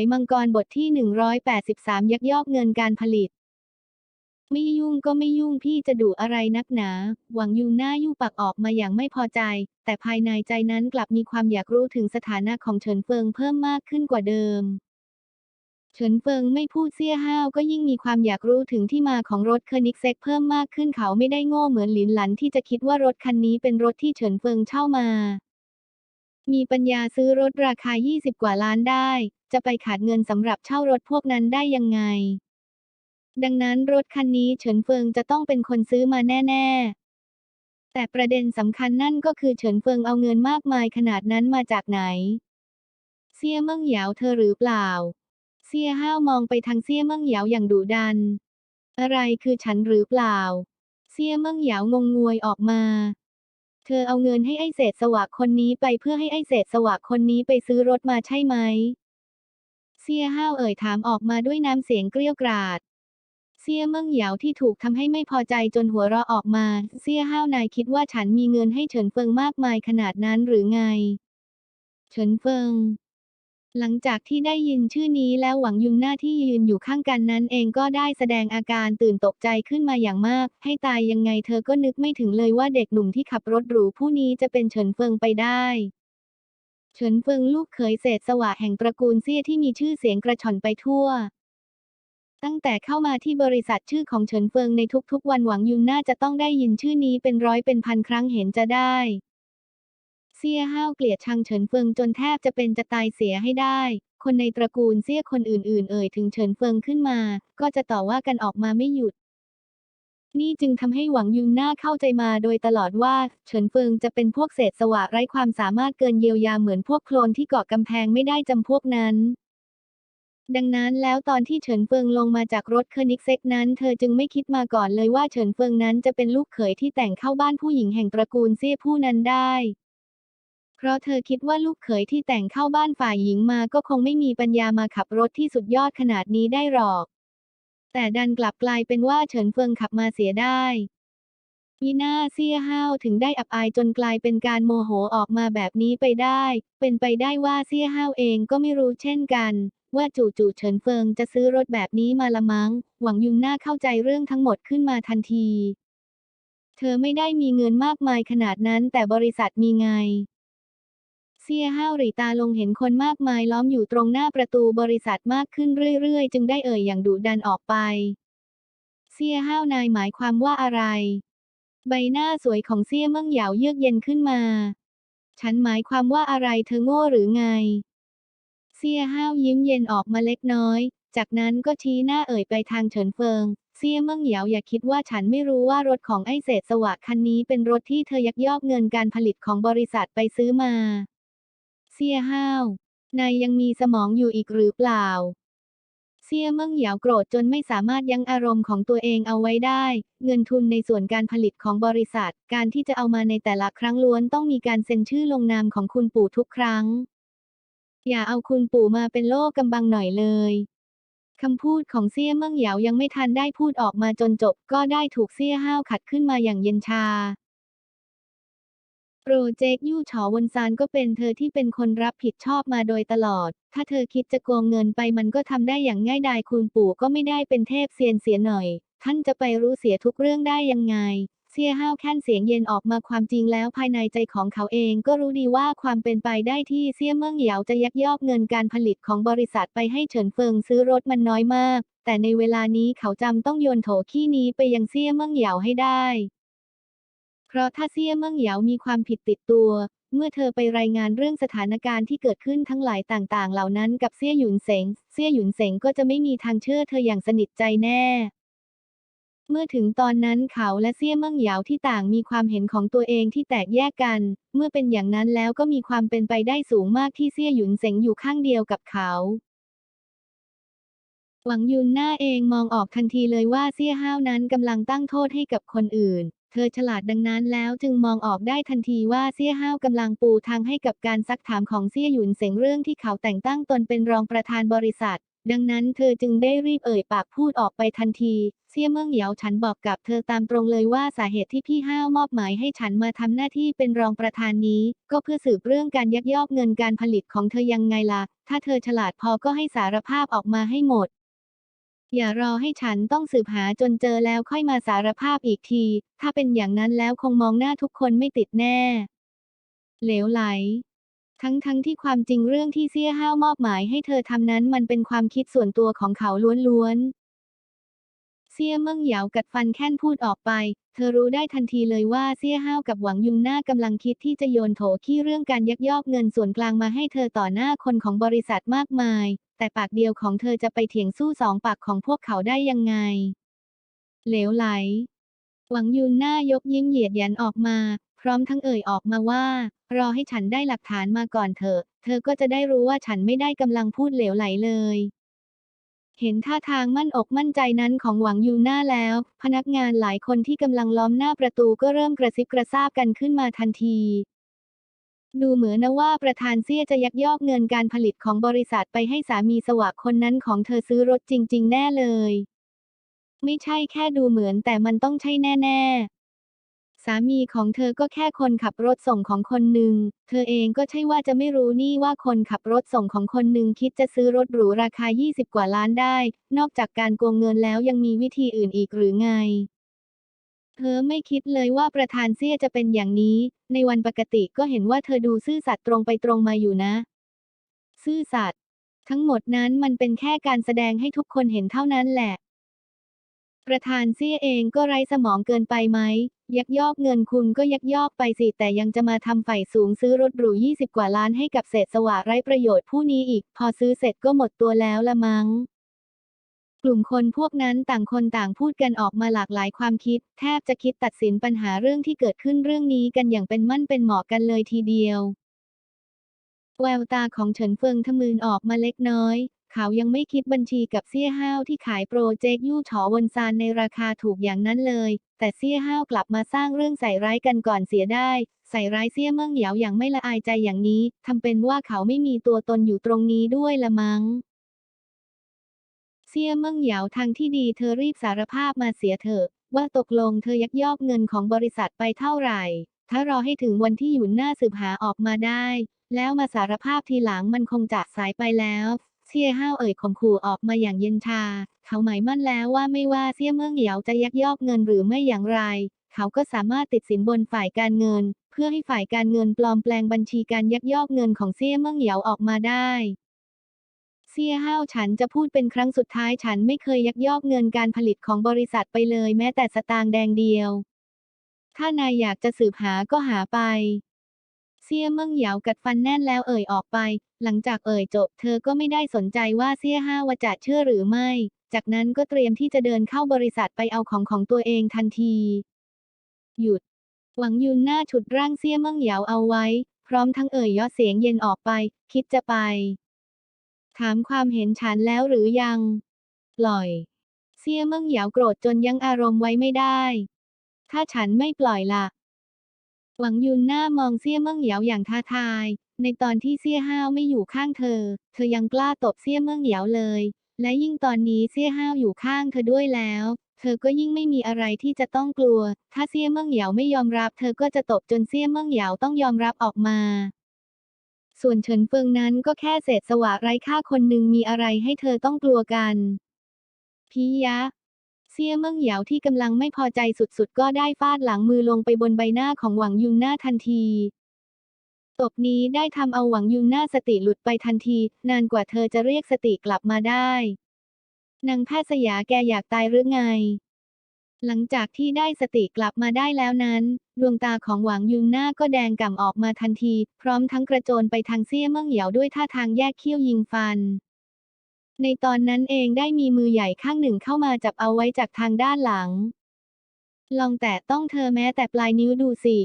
ยมังกรบทที่ 183 ยักยอกเงินการผลิต ไม่ยุ่งก็ไม่ยุ่งพี่จะดุอะไรนักหนา หวังยุงหน้ายู่ปักออกมาอย่างไม่พอใจ แต่ภายในใจนั้นกลับมีความอยากรู้ถึงสถานะของเฉินเฟิงเพิ่มมากขึ้นกว่าเดิมเฉินเฟิงไม่พูดเสี้ยห้าวก็ยิ่งมีความอยากรู้ถึงที่มาของรถเคอร์นิกเซ็กเพิ่มมากขึ้นเขาไม่ได้โง่เหมือนหลินหลันที่จะคิดว่ารถคันนี้เป็นรถที่เฉินเฟิงเช่ามา มีปัญญาซื้อรถราคา 20 กว่าล้านได้ จะไปขาดเงินสำหรับเช่ารถพวกนั้นได้ยังไง ดังนั้นรถคันนี้เฉินเฟิงจะต้องเป็นคนซื้อมาแน่ ๆ แต่ประเด็นสำคัญนั่นก็คือเฉินเฟิงเอาเงินมากมายขนาดนั้นมาจากไหน เซี่ยเมิ่งเหยาวเธอหรือเปล่า เซี่ยห้าวมองไปทางเซี่ยเมิ่งเหยาวอย่างดุดัน อะไรคือฉันหรือเปล่า เซี่ยเมิ่งเหยาวงงงวยออกมา เธอเอาเงินให้ไอ้เศษสวะคนนี้ไปเพื่อให้ไอ้เศษสวะคนนี้ไปซื้อรถมาใช่ไหม เซี่ยห้าวเอ่ยถามออกมาด้วยน้ำเสียงเกรี้ยกราด เซี่ยเมิ่งเหยาวที่ถูกทำให้ไม่พอใจจนหัวเราะออกมา เซี่ยห้าวนายคิดว่าฉันมีเงินให้เฉินเฟิงมากมายขนาดนั้นหรือไง เฉินเฟิง หลังจากที่ได้ยินชื่อนี้แล้วหวังยุนหน้าที่ยืนอยู่ข้างกันนั้นเองก็ได้แสดงอาการตื่นตกใจขึ้นมาอย่างมาก ให้ตายยังไงเธอก็นึกไม่ถึงเลยว่าเด็กหนุ่มที่ขับรถหรูผู้นี้จะเป็นเฉินเฟิงไปได้เฉินเฟิงลูกเขยเศษสวะแห่งตระกูลเซี่ยที่มีชื่อเสียงกระชอนไปทั่ว ตั้งแต่เข้ามาที่บริษัทชื่อของเฉินเฟิงในทุกๆ วันหวังยุนน่าจะต้องได้ยินชื่อนี้เป็นร้อยเป็นพันครั้งเห็นจะได้ เซี่ยห้าวเกลียดชังเฉินเฟิงจนแทบจะเป็นจะตายเสียให้ได้ คนในตระกูลเซี่ยคนอื่นๆ เอ่ยถึงเฉินเฟิงขึ้นมา ก็จะต่อว่ากันออกมาไม่หยุด นี่จึงทำให้หวังยุนน่าเข้าใจมาโดยตลอดว่าเฉินเฟิงจะเป็นพวกเศษสวะไร้ความสามารถเกินเยียวยาเหมือนพวกโคลนที่เกาะกำแพงไม่ได้จำพวกนั้นดังนั้นแล้วตอนที่เฉินเฟิงลงมาจากรถเคอร์นิกเซกนั้น เธอจึงไม่คิดมาก่อนเลยว่าเฉินเฟิงนั้นจะเป็นลูกเขยที่แต่งเข้าบ้านผู้หญิงแห่งตระกูลเซี่ยผู้นั้นได้ ราะเธอคิดว่าลูกเขยที่แต่งเข้าบ้านฝ่ายหญิงมาก็คงไม่มีปัญญามาขับรถที่สุดยอดขนาดนี้ได้หรอก แต่ดันกลับกลายเป็นว่าเฉินเฟิงขับมาเสียได้มีหน้าเซี่ยห้าวถึงได้อับอายจนกลายเป็นการโมโหออกมาแบบนี้ไปได้ เป็นไปได้ว่าเซี่ยห้าวเองก็ไม่รู้เช่นกัน ว่าจู่ๆเฉินเฟิงจะซื้อรถแบบนี้มาละมัง้ง หวังยุนหน้าเข้าใจเรื่องทั้งหมดขึ้นมาทันที เธอไม่ได้มีเงินมากมายขนาดนั้นแต่บริษัทมีไง เซี่ยห้าวหรีตาลงเห็นคนมากมายล้อมอยู่ตรงหน้าประตูบริษัทมากขึ้นเรื่อย ๆ จึงได้เอ่ยอย่างดุดันออกไป เซี่ยห้าวนายหมายความว่าอะไร ใบหน้าสวยของเซี่ยเมิ่งเหยาวเยือกเย็นขึ้นมา ฉันหมายความว่าอะไรเธอโง่หรือไง เซี่ยห้าวยิ้มเย็นออกมาเล็กน้อย จากนั้นก็ชี้หน้าเอ่ยไปทางเฉินเฟิงเซี่ยเมิ่งเหยาอย่าคิดว่าฉันไม่รู้ว่ารถของไอ้เศษสวะคันนี้เป็นรถที่เธอยักยอกเงินการผลิตของบริษัทไปซื้อมา เซี่ยห้าว นายยังมีสมองอยู่อีกหรือเปล่า เซี่ยเมิ่งเหยาวโกรธจนไม่สามารถยั้งอารมณ์ของตัวเองเอาไว้ได้ เงินทุนในส่วนการผลิตของบริษัท การที่จะเอามาในแต่ละครั้งล้วนต้องมีการเซ็นชื่อลงนามของคุณปู่ทุกครั้ง อย่าเอาคุณปู่มาเป็นโลกกำบังหน่อยเลยคำพูดของเซี่ยเมิ่งเหยายังไม่ทันได้พูดออกมาจนจบ ก็ได้ถูกเซี่ยห้าวขัดขึ้นมาอย่างเย็นชา โปรเจกต์ยู่ฉอวนซานก็เป็นเธอที่เป็นคนรับผิดชอบมาโดยตลอด ถ้าเธอคิดจะโกงเงินไปมันก็ทำได้อย่างง่ายดายคุณปู่ก็ไม่ได้เป็นเทพเซียนเสียหน่อย ท่านจะไปรู้เสียทุกเรื่องได้ยังไงเซี่ยห้าวแค่นเสียงเย็นออกมาความจริงแล้วภายในใจของเขาเองก็รู้ดีว่าความเป็นไปได้ที่เซี่ยเมิ่งเหยาจะยักยอกเงินการผลิตของบริษัทไปให้เฉินเฟิงซื้อรถมันน้อยมาก แต่ในเวลานี้เขาจำต้องโยนโถขี้นี้ไปยังเซี่ยเมิ่งเหยาให้ได้ เพราะถ้าเซี่ยเมิ่งเหยามีความผิดติดตัว เมื่อเธอไปรายงานเรื่องสถานการณ์ที่เกิดขึ้นทั้งหลายต่าง ๆ เหล่านั้นกับเซี่ยหยุนเสง เซี่ยหยุนเสงก็จะไม่มีทางเชื่อเธออย่างสนิทใจแน่ เมื่อถึงตอนนั้นเขาและเซี่ยเมิ่งเหยาที่ต่างมีความเห็นของตัวเองที่แตกแยกกัน เมื่อเป็นอย่างนั้นแล้วก็มีความเป็นไปได้สูงมากที่เซี่ยหยุนเสงอยู่ข้างเดียวกับเขาหวังยุนหน้าเองมองออกทันทีเลยว่าเซี่ยห้าวนั้นกำลังตั้งโทษให้กับคนอื่น เธอฉลาดดังนั้นแล้วจึงมองออกได้ทันทีว่าเซี่ยห้าวกำลังปูทางให้กับการซักถามของเซี่ยหยุนเสงเรื่องที่เขาแต่งตั้งตนเป็นรองประธานบริษัท ดังนั้นเธอจึงได้รีบเอ่ยปากพูดออกไปทันทีเสี่ยเมืองเหยาฉันบอกกับเธอตามตรงเลยว่าสาเหตุที่พี่ห้าวมอบหมายให้ฉันมาทำหน้าที่เป็นรองประธานนี้ ก็เพื่อสืบเรื่องการยักยอกเงินการผลิตของเธอยังไงล่ะถ้าเธอฉลาดพอก็ให้สารภาพออกมาให้หมด อย่ารอให้ฉันต้องสืบหาจนเจอแล้วค่อยมาสารภาพอีกที ถ้าเป็นอย่างนั้นแล้วคงมองหน้าทุกคนไม่ติดแน่ เหลวไหล ทั้งทั้งที่ความจริงเรื่องที่เสี่ยห้าวมอบหมายให้เธอทำนั้นมันเป็นความคิดส่วนตัวของเขาล้วนๆ เสี่ยเมิ่งเหยากัดฟันแค่นพูดออกไป เธอรู้ได้ทันทีเลยว่าเสี่ยห้าวกับหวังยุงหน้ากำลังคิดที่จะโยนโถขี้เรื่องการยักยอกเงินส่วนกลางมาให้เธอต่อหน้าคนของบริษัทมากมาย แต่ปากเดียวของเธอจะไปเถียงสู้สองปากของพวกเขาได้ยังไง เหลวไหล หวังยุนหน้ายกยิ้มเหยียดหยันออกมา พร้อมทั้งเอ่ยออกมาว่า รอให้ฉันได้หลักฐานมาก่อนเถอะ เธอก็จะได้รู้ว่าฉันไม่ได้กำลังพูดเหลวไหลเลย เห็นท่าทางมั่นอกมั่นใจนั้นของหวังยูหน้าแล้ว พนักงานหลายคนที่กำลังล้อมหน้าประตูก็เริ่มกระซิบกระซาบกันขึ้นมาทันที ดูเหมือนนะว่าประธานเซี่ยจะยักยอกเงินการผลิตของบริษัทไปให้สามีสวะคนนั้นของเธอซื้อรถจริง ๆ แน่เลย ไม่ใช่แค่ดูเหมือนแต่มันต้องใช่แน่ๆ สามีของเธอก็แค่คนขับรถส่งของคนหนึ่ง เธอเองก็ใช่ว่าจะไม่รู้นี่ว่าคนขับรถส่งของคนหนึ่งคิดจะซื้อรถหรูราคา 20 กว่าล้านได้ นอกจากการโกงเงินแล้วยังมีวิธีอื่นอีกหรือไง เธอไม่คิดเลยว่าประธานเซียจะเป็นอย่างนี้ ในวันปกติก็เห็นว่าเธอดูซื่อสัตย์ตรงไปตรงมาอยู่นะ ซื่อสัตย์ทั้งหมดนั้นมันเป็นแค่การแสดงให้ทุกคนเห็นเท่านั้นแหละ ประธานเซี่ยเองก็ไร้สมองเกินไปไหม ยักยอกเงินคุณก็ยักยอกไปสิ แต่ยังจะมาทำฝ่ายสูงซื้อรถหรู 20 กว่าล้านให้กับเศษสวะไร้ประโยชน์ผู้นี้อีก พอซื้อเสร็จก็หมดตัวแล้วละมั้ง กลุ่มคนพวกนั้นต่างคนต่างพูดกันออกมาหลากหลายความคิด แทบจะคิดตัดสินปัญหาเรื่องที่เกิดขึ้นเรื่องนี้กันอย่างเป็นมั่นเป็นเหมาะกันเลยทีเดียว แววตาของเฉินเฟิงทะมึนออกมาเล็กน้อย เขายังไม่คิดบัญชีกับเซี่ยห้าวที่ขายโปรเจกต์ยู่ฉอวนซานในราคาถูกอย่างนั้นเลย แต่เซี่ยห้าวกลับมาสร้างเรื่องใส่ร้ายกันก่อนเสียได้ ใส่ร้ายเซี่ยเมิงเหยาอย่างไม่ละอายใจอย่างนี้ทำเป็นว่าเขาไม่มีตัวตนอยู่ตรงนี้ด้วยละมั้งเซี่ยเมิงเหยาทางที่ดีเธอรีบสารภาพมาเสียเถอะ ว่าตกลงเธอยักยอกเงินของบริษัทไปเท่าไหร่ ถ้ารอให้ถึงวันที่หยุนหน้าสืบหาออกมาได้ แล้วมาสารภาพทีหลังมันคงจะสายไปแล้ว เซี่ยห้าวเอ่ยข่มขู่ออกมาอย่างเย็นชา เขาหมายมั่นแล้วว่าไม่ว่าเซี่ยเมืองเหยาจะยักยอกเงินหรือไม่อย่างไร เขาก็สามารถติดสินบนฝ่ายการเงิน เพื่อให้ฝ่ายการเงินปลอมแปลงบัญชีการยักยอกเงินของเซี่ยเมืองเหยาออกมาได้เซี่ยห้าวฉันจะพูดเป็นครั้งสุดท้ายฉันไม่เคยยักยอกเงินการผลิตของบริษัทไปเลยแม้แต่สตางค์แดงเดียว ถ้านายอยากจะสืบหาก็หาไป เซี่ยเมิ่งเหยากัดฟันแน่นแล้วเอ่ยออกไป หลังจากเอ่ยจบ เธอก็ไม่ได้สนใจว่าเซี่ยห้าวจะเชื่อหรือไม่ จากนั้นก็เตรียมที่จะเดินเข้าบริษัทไปเอาของของตัวเองทันที หยุด หวังยุนหน้าฉุดร่างเซี่ยเมิ่งเหยาเอาไว้ พร้อมทั้งเอ่ยย่อเสียงเย็นออกไป คิดจะไป ถามความเห็นฉันแล้วหรือยังปล่อยเซี่ยเมิ่งเหยาโกรธจนยั้งอารมณ์ไว้ไม่ได้ ถ้าฉันไม่ปล่อยล่ะ หวังยุนหน้ามองเซี่ยเมิ่งเหยาอย่างท้าทาย ในตอนที่เซี่ยห้าวไม่อยู่ข้างเธอ เธอยังกล้าตบเซี่ยเมิ่งเหยาเลย และยิ่งตอนนี้เซี่ยห้าวอยู่ข้างเธอด้วยแล้ว เธอก็ยิ่งไม่มีอะไรที่จะต้องกลัว ถ้าเซี่ยเมิ่งเหยาไม่ยอมรับ เธอก็จะตบจนเซี่ยเมิ่งเหยาต้องยอมรับออกมา ส่วนเฉินเฟิงนั้นก็แค่เศษสวะไร้ค่าคนหนึ่งมีอะไรให้เธอต้องกลัวกันพียะ เซี่ยเมิ่งเหยาที่กำลังไม่พอใจสุดๆ ก็ได้ฟาดหลังมือลงไปบนใบหน้าของหวังยุนหน้าทันทีตบนี้ได้ทำเอาหวังยุนหน้าสติหลุดไปทันที นานกว่าเธอจะเรียกสติกลับมาได้ นางแพทย์สยาแกอยากตายหรือไง หลังจากที่ได้สติกลับมาได้แล้วนั้น ดวงตาของหวังยุนหน้าก็แดงก่ำออกมาทันที พร้อมทั้งกระโจนไปทางเซี่ยเมิ่งเหยาด้วยท่าทางแยกเขี้ยวยิงฟัน ในตอนนั้นเองได้มีมือใหญ่ข้างหนึ่งเข้ามาจับเอาไว้จากทางด้านหลัง ลองแตะต้องเธอแม้แต่ปลายนิ้วดูสิ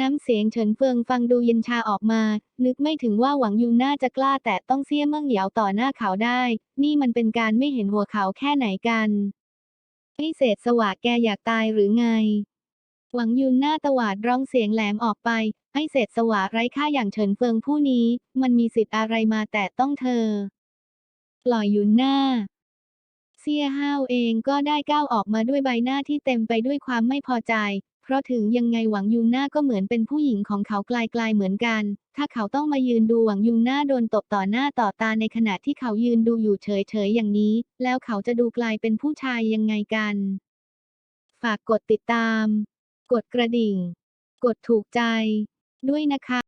น้ำเสียงเฉินเฟิงฟังดูเย็นชาออกมา นึกไม่ถึงว่าหวังยุนน่าจะกล้าแตะต้องเซี่ยเมิ่งเหยาต่อหน้าเขาได้ นี่มันเป็นการไม่เห็นหัวเขาแค่ไหนกันไอ้เศษสวะแกอยากตายหรือไง หวังยุนหน้าตวาดร้องเสียงแหลมออกไป ไอ้เศษสวะไร้ค่าอย่างเฉินเฟิงผู้นี้ มันมีสิทธิ์อะไรมาแตะต้องเธอ ปล่อยยุนหน้า เซียห้าวเองก็ได้ก้าวออกมาด้วยใบหน้าที่เต็มไปด้วยความไม่พอใจ เพราะถึงยังไงหวังยุงหน้าก็เหมือนเป็นผู้หญิงของเขาไกลๆเหมือนกัน ถ้าเขาต้องมายืนดูหวังยุงหน้าโดนตบต่อหน้าต่อตาในขณะที่เขายืนดูอยู่เฉยๆอย่างนี้ แล้วเขาจะดูกลายเป็นผู้ชายยังไงกัน ฝากกดติดตาม กดกระดิ่ง กดถูกใจ ด้วยนะคะ